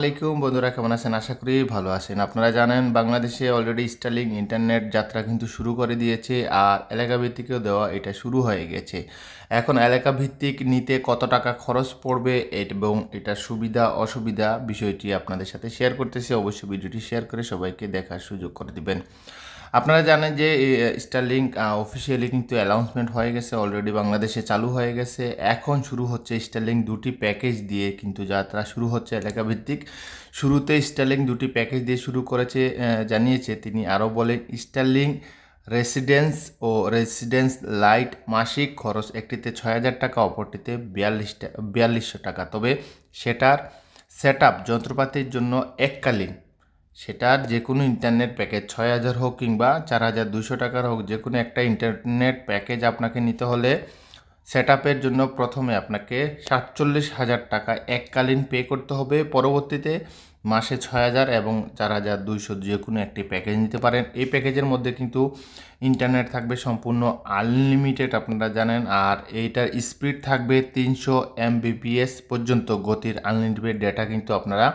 আসসালামাইকুম বন্ধুরা কেমন আছেন? আশা করি ভালো আছেন। আপনারা জানেন, বাংলাদেশে অলরেডি স্টার্লিং ইন্টারনেট যাত্রা কিন্তু শুরু করে দিয়েছে আর এলাকা ভিত্তিকেও দেওয়া এটা শুরু হয়ে গেছে। এখন এলাকা ভিত্তিক নিতে কত টাকা খরচ পড়বে এবং এটার সুবিধা, অসুবিধা বিষয়টি আপনাদের সাথে শেয়ার করতেছি। অবশ্যই ভিডিওটি শেয়ার করে সবাইকে দেখার সুযোগ করে দিবেন। আপনারা জানেন যে স্টারলিংক অফিসিয়ালি কিন্তু অ্যানাউন্সমেন্ট হয়ে গেছে অলরেডি বাংলাদেশে চালু হয়ে গেছে। এখন শুরু হচ্ছে স্টারলিংক দুটি প্যাকেজ দিয়ে কিন্তু যাত্রা শুরু হচ্ছে এলাকাভিত্তিক। শুরুতে স্টারলিংক দুটি প্যাকেজ দিয়ে শুরু করেছে জানিয়েছে তিনি। আরও বলেন স্টারলিংক রেসিডেন্স ও রেসিডেন্স লাইট মাসিক খরচ একটিতে ছয় হাজার টাকা, অপরটিতে বিয়াল্লিশ বিয়াল্লিশশো টাকা। তবে সেটার সেট আপ যন্ত্রপাতির জন্য এককালীন সেটার যে কোনো ইন্টারনেট প্যাকেজ ছয় হাজার হোক কিংবা চার হাজার দুশো টাকার হোক, যে কোনো একটা ইন্টারনেট প্যাকেজ আপনাকে নিতে হলে সেট জন্য প্রথমে আপনাকে সাতচল্লিশ হাজার টাকা এককালীন পে করতে হবে। পরবর্তীতে মাসে ছয় হাজার এবং চার হাজার, দুইশো যে কোনো একটি প্যাকেজ নিতে পারেন। এই প্যাকেজের মধ্যে কিন্তু ইন্টারনেট থাকবে সম্পূর্ণ আনলিমিটেড আপনারা জানেন, আর এইটার স্পিড থাকবে তিনশো এমবিপিএস পর্যন্ত গতির আনলিমিটেড ডেটা কিন্তু আপনারা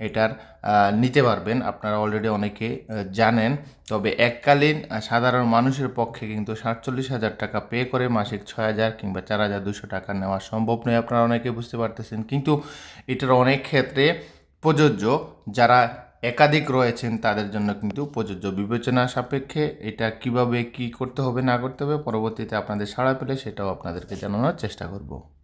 এটার নিতে পারবেন। আপনারা অলরেডি অনেকে জানেন। তবে এককালীন সাধারণ মানুষের পক্ষে কিন্তু সাতচল্লিশ হাজার টাকা পে করে মাসিক ছয় হাজার কিংবা চার হাজার দুশো টাকা নেওয়া সম্ভব নয়। আপনারা অনেকে বুঝতে পারতেছেন। কিন্তু এটার অনেক ক্ষেত্রে প্রযোজ্য, যারা একাধিক রয়েছেন, তাদের জন্য কিন্তু প্রযোজ্য। বিবেচনা সাপেক্ষে এটা কীভাবে, কি করতে হবে, না করতে হবে, পরবর্তীতে আপনাদের সাড়া পেলে সেটাও আপনাদেরকে জানানোর চেষ্টা করব।